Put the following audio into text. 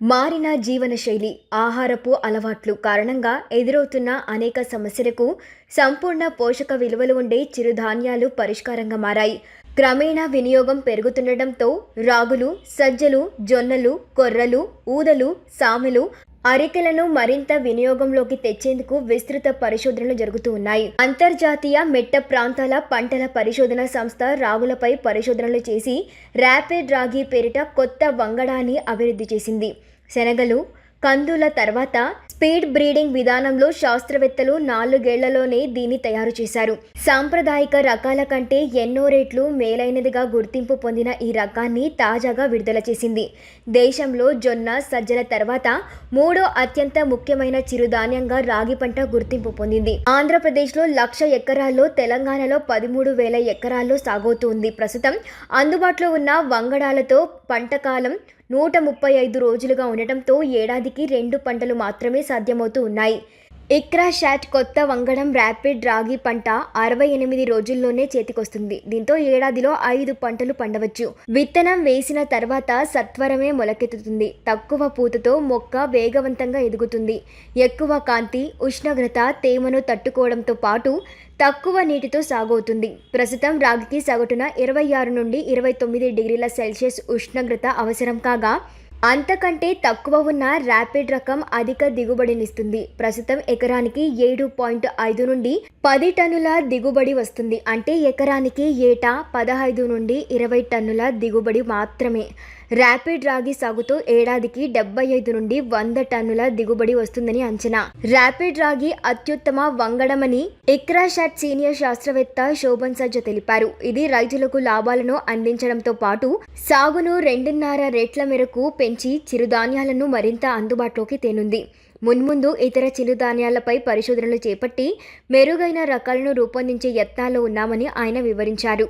మారిన జీవనశైలి ఆహారపు అలవాట్లు కారణంగా ఎదురవుతున్న అనేక సమస్యలకు సంపూర్ణ పోషక విలువలు ఉండే చిరుధాన్యాలు పరిష్కారంగా మారాయి. క్రమేణా వినియోగం పెరుగుతుండటంతో రాగులు సజ్జలు జొన్నలు కొర్రలు ఊదలు సామెలు అరికెలను మరింత వినియోగంలోకి తెచ్చేందుకు విస్తృత పరిశోధనలు జరుగుతూ ఉన్నాయి. అంతర్జాతీయ మెట్ట ప్రాంతాల పంటల పరిశోధన సంస్థ రాగులపై పరిశోధనలు చేసి ర్యాపిడ్ రాగి పేరిట కొత్త వంగడాన్ని అభివృద్ధి చేసింది. శనగలు కందుల తర్వాత స్పీడ్ బ్రీడింగ్ విధానంలో శాస్త్రవేత్తలు నాలుగేళ్ళలోనే దీన్ని తయారు చేశారు. సాంప్రదాయిక రకాల కంటే ఎన్నో రేట్లు మేలైనదిగా గుర్తింపు పొందిన ఈ రకాన్ని తాజాగా విడుదల చేసింది. దేశంలో జొన్న సజ్జల తర్వాత మూడో అత్యంత ముఖ్యమైన చిరుధాన్యంగా రాగి పంట గుర్తింపు పొందింది. ఆంధ్రప్రదేశ్లో లక్ష ఎకరాల్లో తెలంగాణలో పదమూడు వేల ఎకరాల్లో సాగవుతుంది ప్రస్తుతం అందుబాటులో ఉన్న వంగడాలతో పంటకాలం నూట ముప్పై ఐదు రోజులుగా ఉండటంతో ఏడాదికి రెండు పంటలు మాత్రమే సాధ్యమవుతూ ఉన్నాయి. ఇక్రా షాట్ కొత్త వంగడం ర్యాపిడ్ రాగి పంట అరవై ఎనిమిది రోజుల్లోనే చేతికొస్తుంది. దీంతో ఏడాదిలో ఐదు పంటలు పండవచ్చు. విత్తనం వేసిన తర్వాత సత్వరమే మొలకెత్తుతుంది. తక్కువ పూతతో మొక్క వేగవంతంగా ఎదుగుతుంది. ఎక్కువ కాంతి ఉష్ణోగ్రత తేమను తట్టుకోవడంతో పాటు తక్కువ నీటితో సాగవుతుంది. ప్రస్తుతం రాగికి సగటున ఇరవై ఆరు నుండి ఇరవై తొమ్మిది డిగ్రీల సెల్సియస్ ఉష్ణోగ్రత అవసరం కాగా అంతకంటే తక్కువ ఉన్న ర్యాపిడ్ రకం అధిక దిగుబడినిస్తుంది. ప్రస్తుతం ఎకరానికి ఏడు పాయింట్ ఐదు నుండి పది టన్నుల దిగుబడి వస్తుంది. అంటే ఎకరానికి ఏటా పదహైదు నుండి ఇరవై టన్నుల దిగుబడి మాత్రమే. ర్యాపిడ్ రాగి సాగుతో ఏడాదికి డెబ్బై ఐదు నుండి వంద టన్నుల దిగుబడి వస్తుందని అంచనా. ర్యాపిడ్ రాగి అత్యుత్తమ వంగడమని ఇక్రాషాట్ సీనియర్ శాస్త్రవేత్త శోభన్ సజ్జ తెలిపారు. ఇది రైతులకు లాభాలను అందించడంతో పాటు సాగును రెండున్నర రెట్ల మేరకు పెంచి చిరుధాన్యాలను మరింత అందుబాటులోకి తేనుంది. మున్ముందు ఇతర చిరుధాన్యాలపై పరిశోధనలు చేపట్టి మెరుగైన రకాలను రూపొందించే యత్నాల్లో ఉన్నామని ఆయన వివరించారు.